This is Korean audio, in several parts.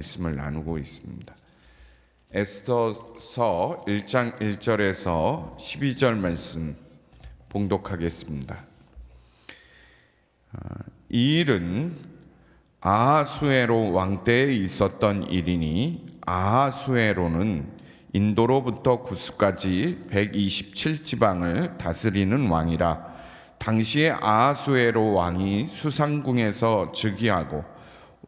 말씀을 나누고 있습니다. 에스더서 1장 1절에서 12절 말씀 봉독하겠습니다. 아, 이 일은 아하수에로 왕 때에 있었던 일이니 아하수에로는 인도로부터 구스까지 127지방을 다스리는 왕이라 당시에 아하수에로 왕이 수상궁에서 즉위하고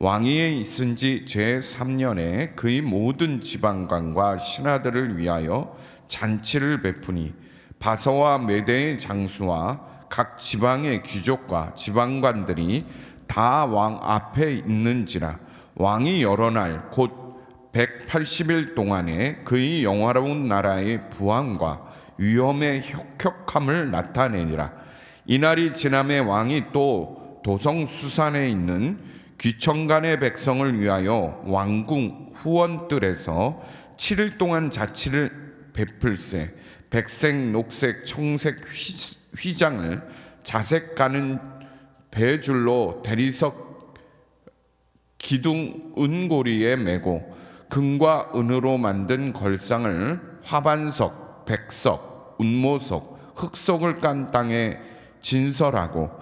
왕위에 있은 지 제3년에 그의 모든 지방관과 신하들을 위하여 잔치를 베푸니 바서와 메대의 장수와 각 지방의 귀족과 지방관들이 다 왕 앞에 있는지라 왕이 여러 날 곧 180일 동안에 그의 영화로운 나라의 부왕과 위엄의 혁혁함을 나타내니라. 이날이 지남에 왕이 또 도성 수산에 있는 귀청간의 백성을 위하여 왕궁 후원들에서 7일 동안 자치를 베풀세 백색, 녹색, 청색 휘, 휘장을 자색 가는 배줄로 대리석 기둥 은고리에 메고 금과 은으로 만든 걸상을 화반석, 백석, 운모석, 흑석을 깐 땅에 진설하고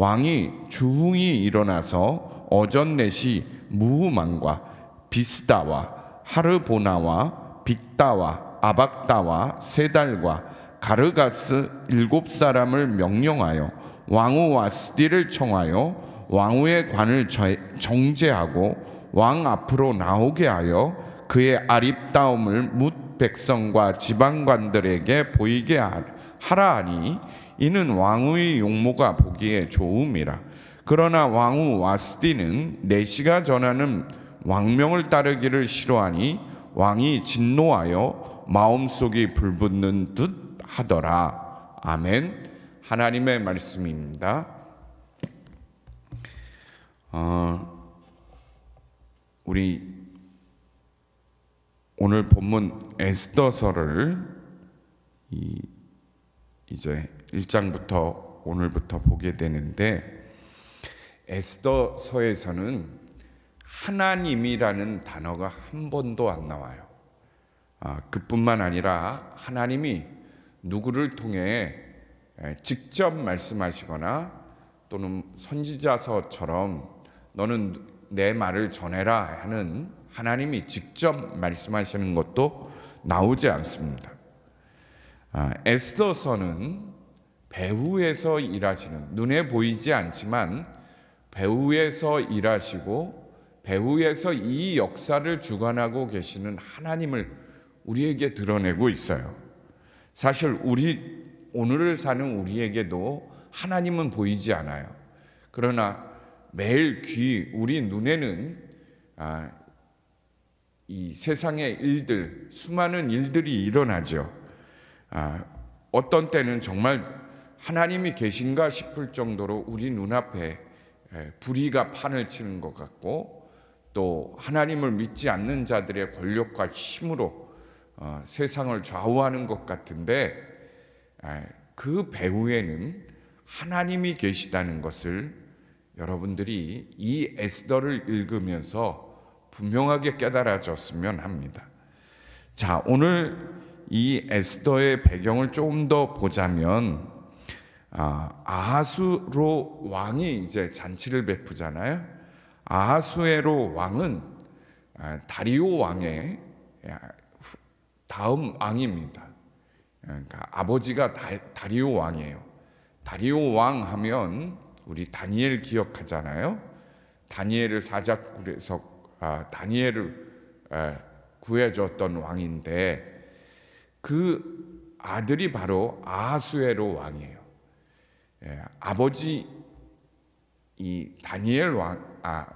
왕이 주흥이 일어나서 어전넷이 무후만과 비스다와 하르보나와 빅다와 아박다와 세달과 가르가스 일곱 사람을 명령하여 왕후 와 스디를 청하여 왕후의 관을 정제하고 왕 앞으로 나오게 하여 그의 아립다움을 뭇 백성과 지방관들에게 보이게 하라 하니 이는 왕후의 용모가 보기에 좋음이라. 그러나 왕후 와스디는 내시가 전하는 왕명을 따르기를 싫어하니 왕이 진노하여 마음속이 불붙는 듯 하더라. 아멘. 하나님의 말씀입니다. 어, 우리 오늘 본문 에스더서를 이, 이제 1장부터 오늘부터 보게 되는데 에스더서에서는 하나님이라는 단어가 한 번도 안 나와요. 아, 그뿐만 아니라 하나님이 누구를 통해 직접 말씀하시거나 또는 선지자서처럼 너는 내 말을 전해라 하는 하나님이 직접 말씀하시는 것도 나오지 않습니다. 아, 에스더서는 배후에서 일하시는 눈에 보이지 않지만 배후에서 일하시고 배후에서 이 역사를 주관하고 계시는 하나님을 우리에게 드러내고 있어요. 사실 우리 오늘을 사는 우리에게도 하나님은 보이지 않아요. 그러나 매일 귀 우리 눈에는 아, 이 세상의 일들 수많은 일들이 일어나죠. 아, 어떤 때는 정말 하나님이 계신가 싶을 정도로 우리 눈앞에 불의가 판을 치는 것 같고 또 하나님을 믿지 않는 자들의 권력과 힘으로 어, 세상을 좌우하는 것 같은데 그 배후에는 하나님이 계시다는 것을 여러분들이 이 에스더를 읽으면서 분명하게 깨달아졌으면 합니다. 자, 오늘 이 에스더의 배경을 조금 더 보자면 아, 아하수로 왕이 이제 잔치를 베푸잖아요. 아하수에로 왕은 아, 다리오 왕의 다음 왕입니다. 그러니까 아버지가 다, 리오 왕이에요. 다리오 왕 하면 우리 다니엘 기억하잖아요. 다니엘을 사자굴에서 아, 다니엘을 구해줬던 왕인데 그 아들이 바로 아하수에로 왕이에요. 예, 아버지 이 다니엘 왕, 아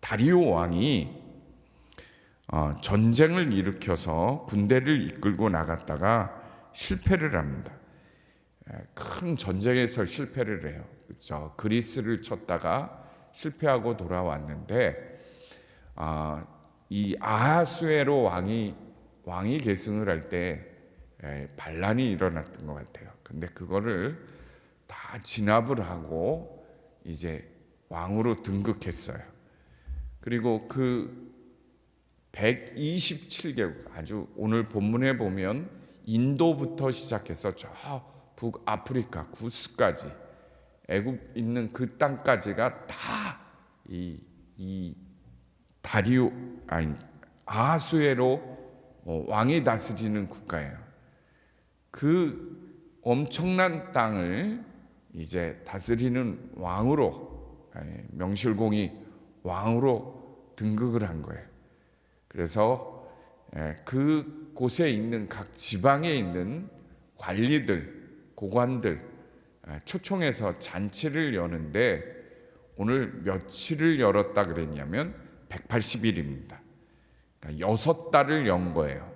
다리오 왕이 어, 전쟁을 일으켜서 군대를 이끌고 나갔다가 실패를 합니다. 에, 큰 전쟁에서 실패를 해요. 그렇죠? 그리스를 쳤다가 실패하고 돌아왔는데 아, 이 아하수에로 왕이 왕이 계승을 할 때 반란이 일어났던 것 같아요. 근데 그거를 다 진압을 하고 이제 왕으로 등극했어요. 그리고 그 127개국 아주 오늘 본문에 보면 인도부터 시작해서 저 북아프리카 구스까지 애굽 있는 그 땅까지가 다 이 이 다리오 아니 아하수에로 어, 왕이 다스리는 국가예요. 그 엄청난 땅을 이제 다스리는 왕으로 예, 명실공히 왕으로 등극을 한 거예요. 그래서 예, 그 곳에 있는 각 지방에 있는 관리들, 고관들 예, 초청해서 잔치를 여는데 오늘 며칠을 열었다 그랬냐면 180일입니다. 그러니까 여섯 달을 연 거예요.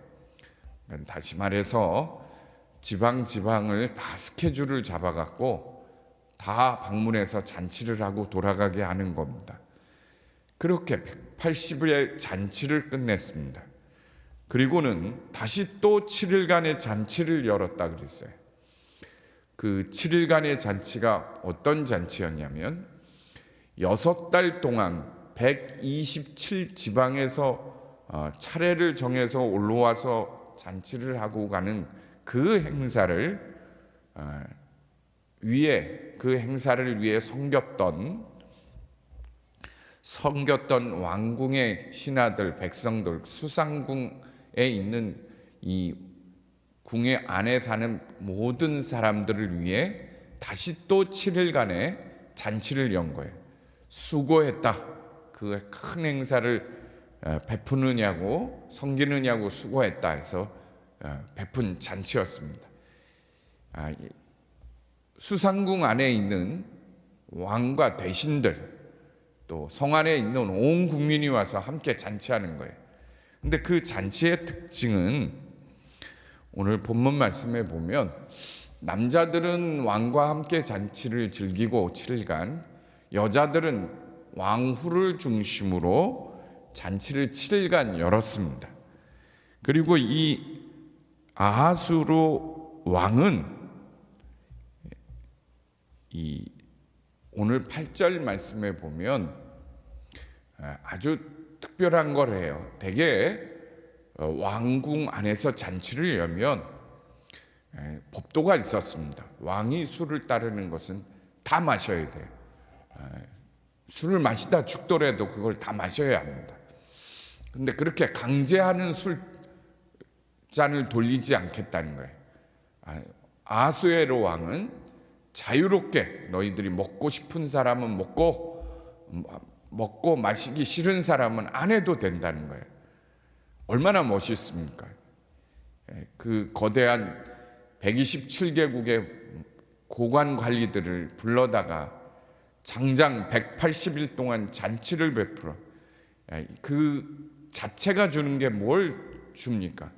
그러니까 다시 말해서 지방 지방을 다 스케줄을 잡아갖고 다 방문해서 잔치를 하고 돌아가게 하는 겁니다. 그렇게 180일의 잔치를 끝냈습니다. 그리고는 다시 또 7일간의 잔치를 열었다 그랬어요. 그 7일간의 잔치가 어떤 잔치였냐면 여섯 달 동안 127 지방에서 어, 차례를 정해서 올라와서 잔치를 하고 가는 그 행사를 어, 위에 그 행사를 위해 섬겼던 섬겼던 왕궁의 신하들 백성들 수상궁에 있는 이 궁의 안에 사는 모든 사람들을 위해 다시 또 7일간의 잔치를 연 거예요. 수고했다. 그 큰 행사를 어, 베푸느냐고 섬기느냐고 수고했다 해서 어, 베푼 잔치였습니다. 아, 수상궁 안에 있는 왕과 대신들 또 성 안에 있는 온 국민이 와서 함께 잔치하는 거예요. 근데 그 잔치의 특징은 오늘 본문 말씀에 보면 남자들은 왕과 함께 잔치를 즐기고 7일간 여자들은 왕후를 중심으로 잔치를 7일간 열었습니다. 그리고 이 아하수로 왕은 이 오늘 8절 말씀에 보면 아주 특별한 걸 해요. 대개 어, 왕궁 안에서 잔치를 열면 법도가 있었습니다. 왕이 술을 따르는 것은 다 마셔야 돼요. 술을 마시다 죽더라도 그걸 다 마셔야 합니다. 근데 그렇게 강제하는 술 잔을 돌리지 않겠다는 거예요. 아수에로 왕은 자유롭게 너희들이 먹고 싶은 사람은 먹고 먹고 마시기 싫은 사람은 안 해도 된다는 거예요. 얼마나 멋있습니까? 예, 그 거대한 127개국의 고관 관리들을 불러다가 장장 180일 동안 잔치를 베풀어 예, 그 자체가 주는 게 뭘 줍니까?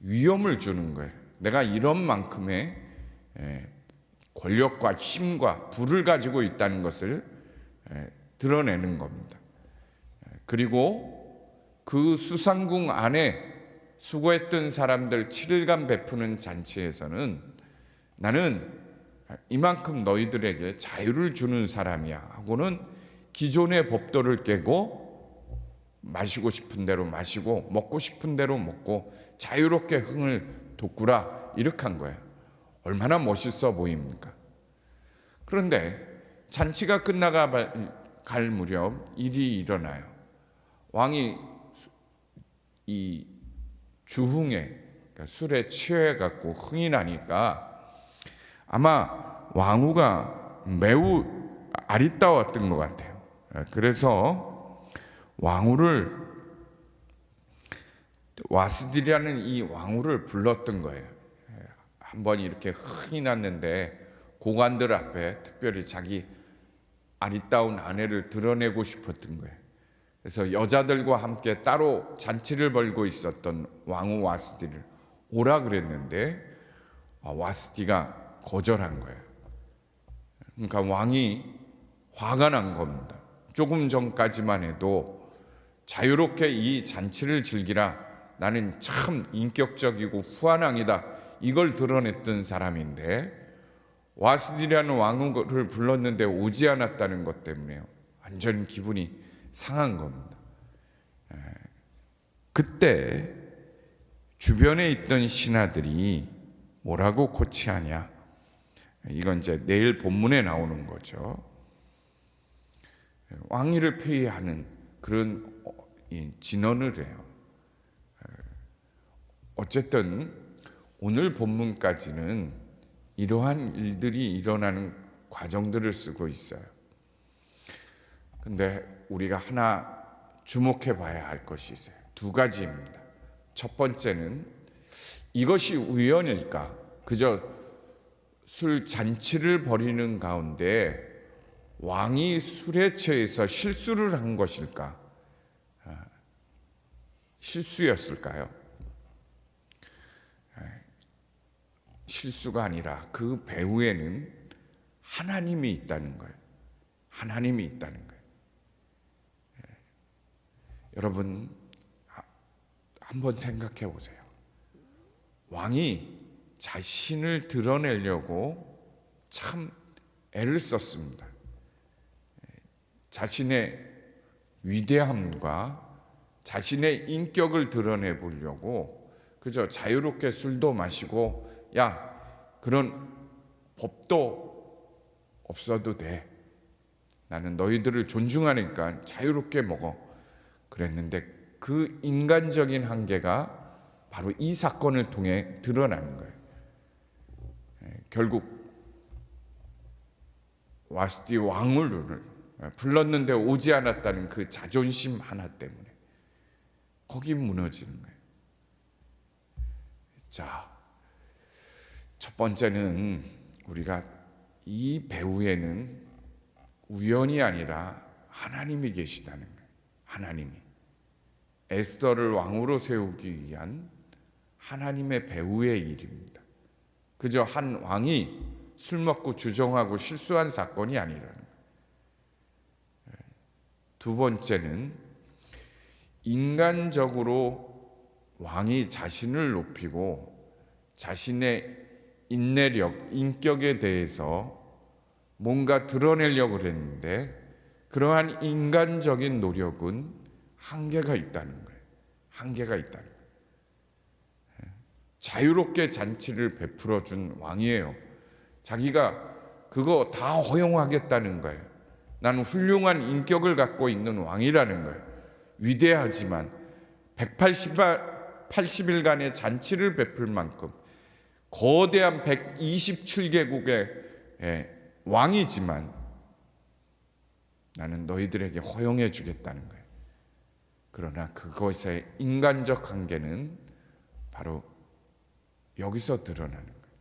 위험을 주는 거예요. 내가 이런 만큼의 예, 권력과 힘과 부를 가지고 있다는 것을 드러내는 겁니다. 그리고 그 수상궁 안에 수고했던 사람들 7일간 베푸는 잔치에서는 나는 이만큼 너희들에게 자유를 주는 사람이야 하고는 기존의 법도를 깨고 마시고 싶은 대로 마시고 먹고 싶은 대로 먹고 자유롭게 흥을 돋구라 이렇게 한 거예요. 얼마나 멋있어 보입니까? 그런데 잔치가 끝나가 갈 무렵 일이 일어나요. 왕이 이 주흥에 그러니까 술에 취해 갖고 흥이 나니까 아마 왕후가 매우 아리따웠던 것 같아요. 그래서 왕후를 와스디라는 이 왕후를 불렀던 거예요. 한번 이렇게 흥이 났는데 고관들 앞에 특별히 자기 아리따운 아내를 드러내고 싶었던 거예요. 그래서 여자들과 함께 따로 잔치를 벌고 있었던 왕후 와스디를 오라 그랬는데 아, 와스디가 거절한 거예요. 그러니까 왕이 화가 난 겁니다. 조금 전까지만 해도 자유롭게 이 잔치를 즐기라. 나는 참 인격적이고 후한 왕이다. 이걸 드러냈던 사람인데 와스디라는 왕을 불렀는데 오지 않았다는 것 때문에 완전 기분이 상한 겁니다. 에, 그때 주변에 있던 신하들이 뭐라고 고치하냐? 이건 이제 내일 본문에 나오는 거죠. 왕위를 폐위하는 그런 어, 이 진언을 해요. 어쨌든 오늘 본문까지는 이러한 일들이 일어나는 과정들을 쓰고 있어요. 근데 우리가 하나 주목해 봐야 할 것이 있어요. 두 가지입니다. 첫 번째는 이것이 우연일까? 그저 술 잔치를 벌이는 가운데 왕이 술에 취해서 실수를 한 것일까? 아, 실수였을까요? 실수가 아니라 그 배후에는 하나님이 있다는 거예요. 하나님이 있다는 거예요. 예. 여러분 아, 한번 생각해 보세요. 왕이 자신을 드러내려고 참 애를 썼습니다. 자신의 위대함과 자신의 인격을 드러내 보려고 그저 자유롭게 술도 마시고 야 그런 법도 없어도 돼 나는 너희들을 존중하니까 자유롭게 먹어 그랬는데 그 인간적인 한계가 바로 이 사건을 통해 드러나는 거예요. 결국 와스디 왕을 불렀는데 오지 않았다는 그 자존심 하나 때문에 거기 무너지는 거예요. 자, 첫 번째는 우리가 이 배후에는 우연이 아니라 하나님이 계시다는 거예요. 하나님이 에스더를 왕으로 세우기 위한 하나님의 배후의 일입니다. 그저 한 왕이 술 먹고 주정하고 실수한 사건이 아니라는 거예요. 두 번째는 인간적으로 왕이 자신을 높이고 자신의 인내력, 인격에 대해서 뭔가 드러내려고 그랬는데 그러한 인간적인 노력은 한계가 있다는 거예요. 한계가 있다는 거예요. 자유롭게 잔치를 베풀어 준 왕이에요. 자기가 그거 다 허용하겠다는 거예요. 나는 훌륭한 인격을 갖고 있는 왕이라는 거예요. 위대하지만 180일간의 잔치를 베풀 만큼 거대한 127개국의 예, 왕이지만 나는 너희들에게 허용해 주겠다는 거예요. 그러나 그것의 인간적 한계는 바로 여기서 드러나는 거예요.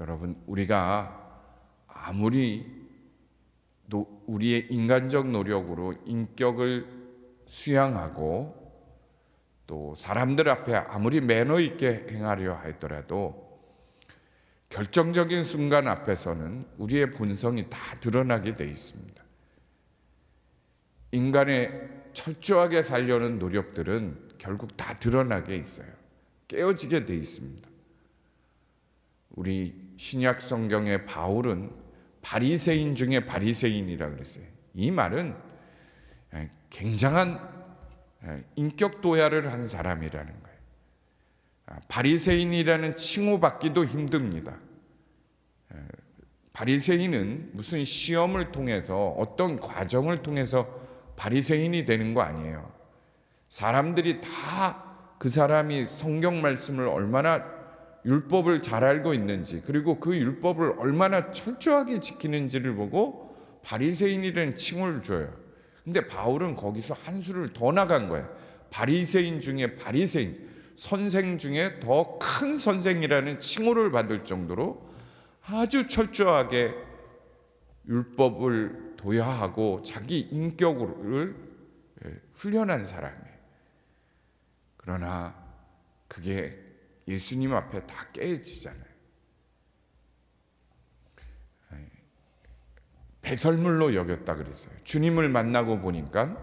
여러분, 우리가 아무리 우리의 인간적 노력으로 인격을 수양하고 또 사람들 앞에 아무리 매너 있게 행하려 하더라도 결정적인 순간 앞에서는 우리의 본성이 다 드러나게 돼 있습니다. 인간의 철저하게 살려는 노력들은 결국 다 드러나게 있어요. 깨어지게 돼 있습니다. 우리 신약 성경의 바울은 바리새인 중에 바리새인이라 그랬어요. 이 말은 굉장한 인격 도야를 한 사람이라는 거예요. 아, 바리새인이라는 칭호 받기도 힘듭니다. 바리새인은 무슨 시험을 통해서 어떤 과정을 통해서 바리새인이 되는 거 아니에요. 사람들이 다 그 사람이 성경 말씀을 얼마나 율법을 잘 알고 있는지 그리고 그 율법을 얼마나 철저하게 지키는지를 보고 바리새인이라는 칭호를 줘요. 근데 바울은 거기서 한 수를 더 나간 거예요. 바리새인 중에 바리새인, 선생 중에 더 큰 선생이라는 칭호를 받을 정도로 아주 철저하게 율법을 도야하고 자기 인격을 예, 훈련한 사람이에요. 그러나 그게 예수님 앞에 다 깨지잖아요. 배설물로 여겼다 그랬어요. 주님을 만나고 보니까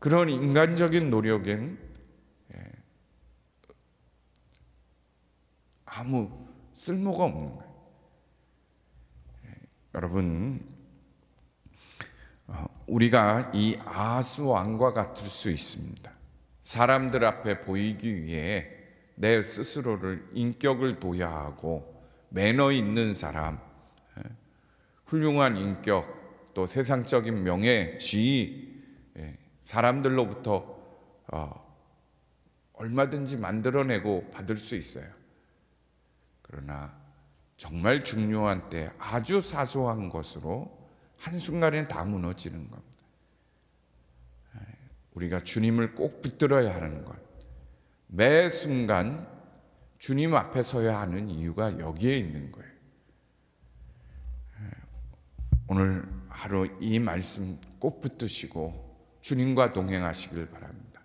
그런 인간적인 노력엔 예, 아무 쓸모가 없는 거예요. 예, 여러분, 어, 우리가 이 아하스 왕과 같을 수 있습니다. 사람들 앞에 보이기 위해 내 스스로를 인격을 도야하고 매너 있는 사람, 예, 훌륭한 인격, 또 세상적인 명예, 지위, 예, 사람들로부터 어, 얼마든지 만들어내고 받을 수 있어요. 그러나 정말 중요한 때 아주 사소한 것으로 한순간에 다 무너지는 겁니다. 우리가 주님을 꼭 붙들어야 하는 것. 매 순간 주님 앞에 서야 하는 이유가 여기에 있는 거예요. 오늘 하루 이 말씀 꼭 붙드시고 주님과 동행하시길 바랍니다.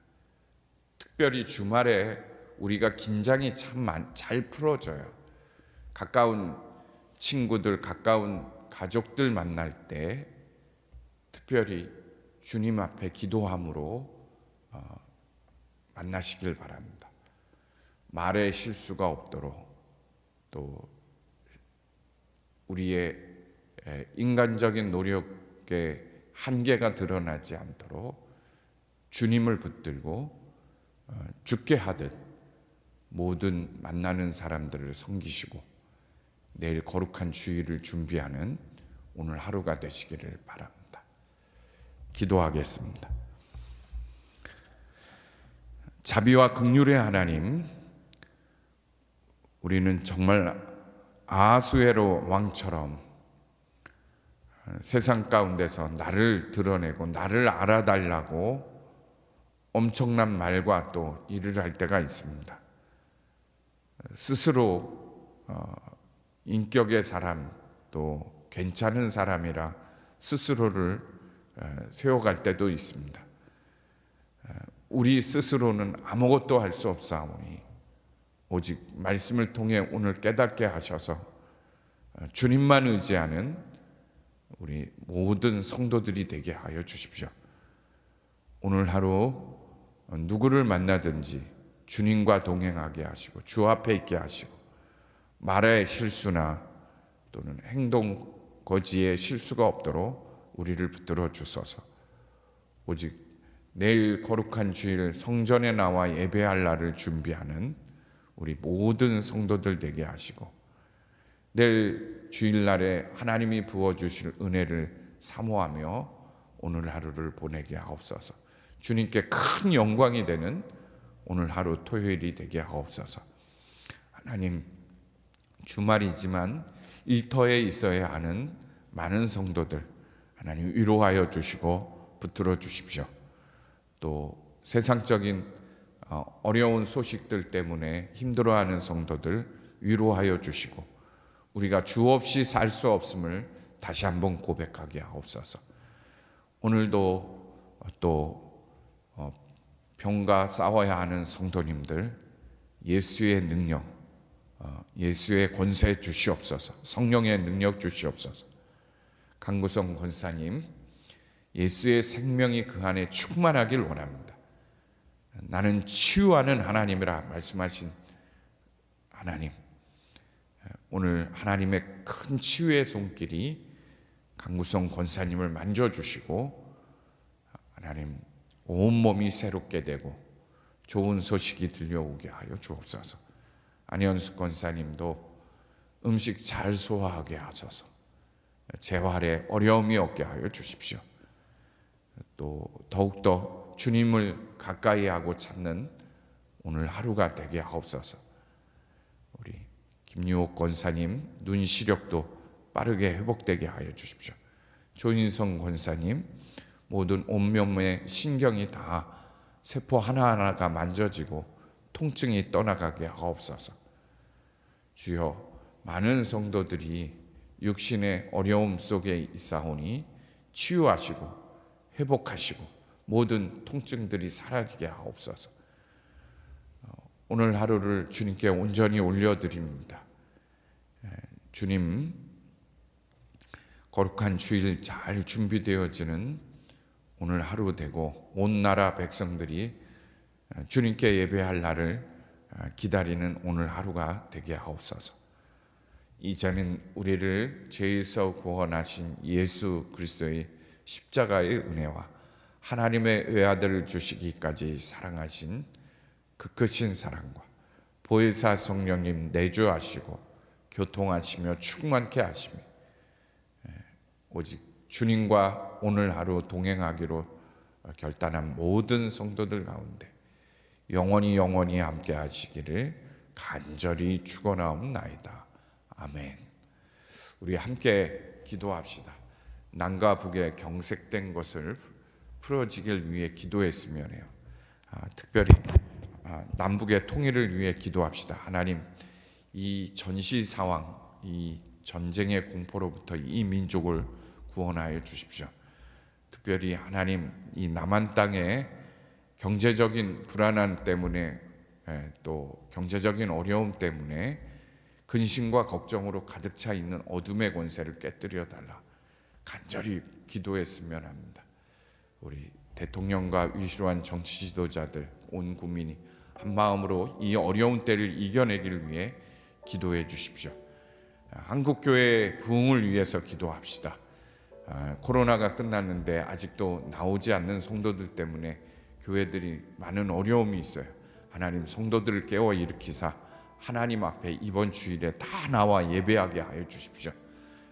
특별히 주말에 우리가 긴장이 참 잘 풀어져요. 가까운 친구들, 가까운 가족들 만날 때 특별히 주님 앞에 기도함으로 어, 만나시길 바랍니다. 말에 실수가 없도록 또 우리의 에, 인간적인 노력의 한계가 드러나지 않도록 주님을 붙들고 어, 죽게 하듯 모든 만나는 사람들을 섬기시고 내일 거룩한 주일을 준비하는 오늘 하루가 되시기를 바랍니다. 기도하겠습니다. 자비와 극률의 하나님, 우리는 정말 아수에로 왕처럼 세상 가운데서 나를 드러내고 나를 알아달라고 엄청난 말과 또 일을 할 때가 있습니다. 스스로 어, 인격의 사람 또 괜찮은 사람이라 스스로를 어, 세워갈 때도 있습니다. 어, 우리 스스로는 아무것도 할 수 없사오니 오직 말씀을 통해 오늘 깨닫게 하셔서 어, 주님만 의지하는 우리 모든 성도들이 되게 하여 주십시오. 오늘 하루 누구를 만나든지 주님과 동행하게 하시고 주 앞에 있게 하시고 말의 실수나 또는 행동 거지의 실수가 없도록 우리를 붙들어 주소서. 오직 내일 거룩한 주일 성전에 나와 예배할 날을 준비하는 우리 모든 성도들 되게 하시고 내일 주일날에 하나님이 부어 주실 은혜를 사모하며 오늘 하루를 보내게 하옵소서. 주님께 큰 영광이 되는 오늘 하루 토요일이 되게 하옵소서. 하나님 주말이지만 일터에 있어야 하는 많은 성도들 하나님 위로하여 주시고 붙들어 주십시오. 또 세상적인 어, 어려운 소식들 때문에 힘들어하는 성도들 위로하여 주시고 우리가 주 없이 살 수 없음을 다시 한번 고백하게 하옵소서. 오늘도 또 어, 병과 싸워야 하는 성도님들 예수의 능력 어, 예수의 권세 주시옵소서. 성령의 능력 주시옵소서. 강구성 권사님, 예수의 생명이 그 안에 충만하길 원합니다. 나는 치유하는 하나님이라 말씀하신 하나님. 오늘 하나님의 큰 치유의 손길이 강구성 권사님을 만져주시고 하나님 온몸이 새롭게 되고 좋은 소식이 들려오게 하여 주옵소서. 안현숙 권사님도 음식 잘 소화하게 하셔서 재활에 어려움이 없게 하여 주십시오. 또 더욱더 주님을 가까이 하고 찾는 오늘 하루가 되게 하옵소서. 우리 김유옥 권사님 눈 시력도 빠르게 회복되게 하여 주십시오. 조인성 권사님 모든 온몸의 신경이 다 세포 하나하나가 만져지고 통증이 떠나가게 하옵소서. 주여 많은 성도들이 육신의 어려움 속에 있사오니 치유하시고 회복하시고 모든 통증들이 사라지게 하옵소서. 어, 오늘 하루를 주님께 온전히 올려드립니다. 예, 주님 거룩한 주일 잘 준비되어지는 오늘 하루 되고 온 나라 백성들이 어, 주님께 예배할 날을 어, 기다리는 오늘 하루가 되게 하옵소서. 이제는 우리를 죄에서 구원하신 예수 그리스도의 십자가의 은혜와 하나님의 외아들을 주시기까지 사랑하신 그 크신 사랑과 보혜사 성령님 내주하시고 교통하시며 충만케 하시며 예, 오직 주님과 오늘 하루 동행하기로 결단한 모든 성도들 가운데 영원히 영원히 함께 하시기를 간절히 축원하옵나이다. 아멘. 우리 함께 기도합시다. 남과 북에 경색된 것을 풀어지길 위해 기도했으면 해요. 아, 특별히 아, 남북의 통일을 위해 기도합시다. 하나님, 이 전시 상황, 이 전쟁의 공포로부터 이 민족을 구원하여 주십시오. 특별히 하나님, 이 남한 땅에 경제적인 불안함 때문에 예, 또 경제적인 어려움 때문에 근심과 걱정으로 가득 차 있는 어둠의 권세를 깨뜨려 달라 간절히 기도했으면 합니다. 우리 대통령과 위시로한 정치 지도자들 온 국민이 한 마음으로 이 어려운 때를 이겨내기를 위해 기도해 주십시오. 한국 교회의 부흥을 위해서 기도합시다. 아, 코로나가 끝났는데 아직도 나오지 않는 성도들 때문에 교회들이 많은 어려움이 있어요. 하나님 성도들을 깨워 일으키사 하나님 앞에 이번 주일에 다 나와 예배하게 하여 주십시오.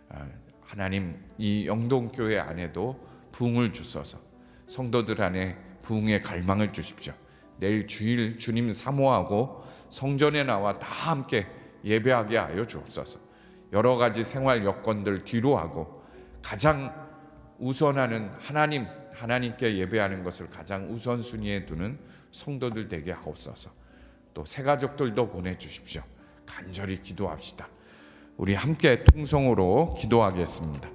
아, 하나님 이 영동 교회 안에도 부흥을 주소서. 성도들 안에 부흥의 갈망을 주십시오. 내일 주일 주님 사모하고 성전에 나와 다 함께 예배하게 하여 주옵소서. 여러 가지 생활 여건들 뒤로 하고 가장 우선하는 하나님 하나님께 예배하는 것을 가장 우선순위에 두는 성도들 되게 하옵소서. 또 새 가족들도 보내 주십시오. 간절히 기도합시다. 우리 함께 통성으로 기도하겠습니다.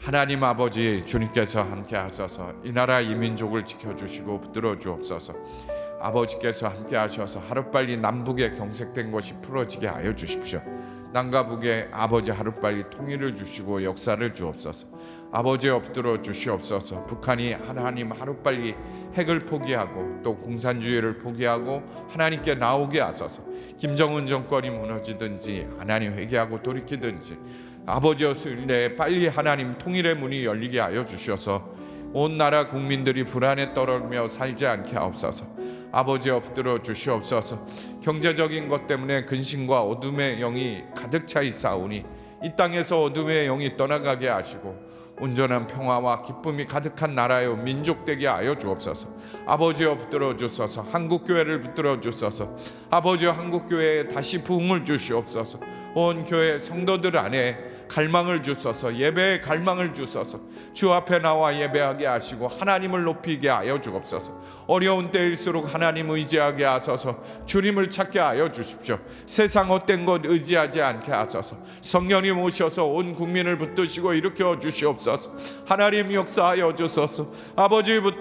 하나님 아버지 주님께서 함께 하셔서 이 나라 이 민족을 지켜주시고 붙들어 주옵소서. 아버지께서 함께 하셔서 하루빨리 남북의 경색된 것이 풀어지게 하여 주십시오. 남과 북에 아버지 하루빨리 통일을 주시고 역사를 주옵소서. 아버지 엎드려 주시옵소서. 북한이 하나님 하루빨리 핵을 포기하고 또 공산주의를 포기하고 하나님께 나오게 하소서. 김정은 정권이 무너지든지 하나님 회개하고 돌이키든지 아버지였을 때 빨리 하나님 통일의 문이 열리게 하여 주셔서 온 나라 국민들이 불안에 떨어며 살지 않게 하옵소서. 아버지 엎드려 주시옵소서. 경제적인 것 때문에 근심과 어둠의 영이 가득 차 있사오니 이 땅에서 어둠의 영이 떠나가게 하시고 온전한 평화와 기쁨이 가득한 나라요 민족 되게 하여 주옵소서. 아버지 엎드려 주소서. 한국 교회를 붙들어 주소서. 아버지 한국 교회에 다시 부흥을 주시옵소서. 온 교회 성도들 안에 갈망을 주소서 예배의 갈망을 주소서. 주 앞에 나와 예배하게 하시고 하나님을 높이게 하여 주옵소서. 어려운 때일수록 하나님 의지하게 하소서. 주님을 찾게 하여 주십시오. 세상 헛된 것 의지하지 않게 하소서. 성령님 오셔서 온 국민을 붙드시고 일으켜 주시옵소서. 하나님 역사하여 주소서. 아버지 붙들어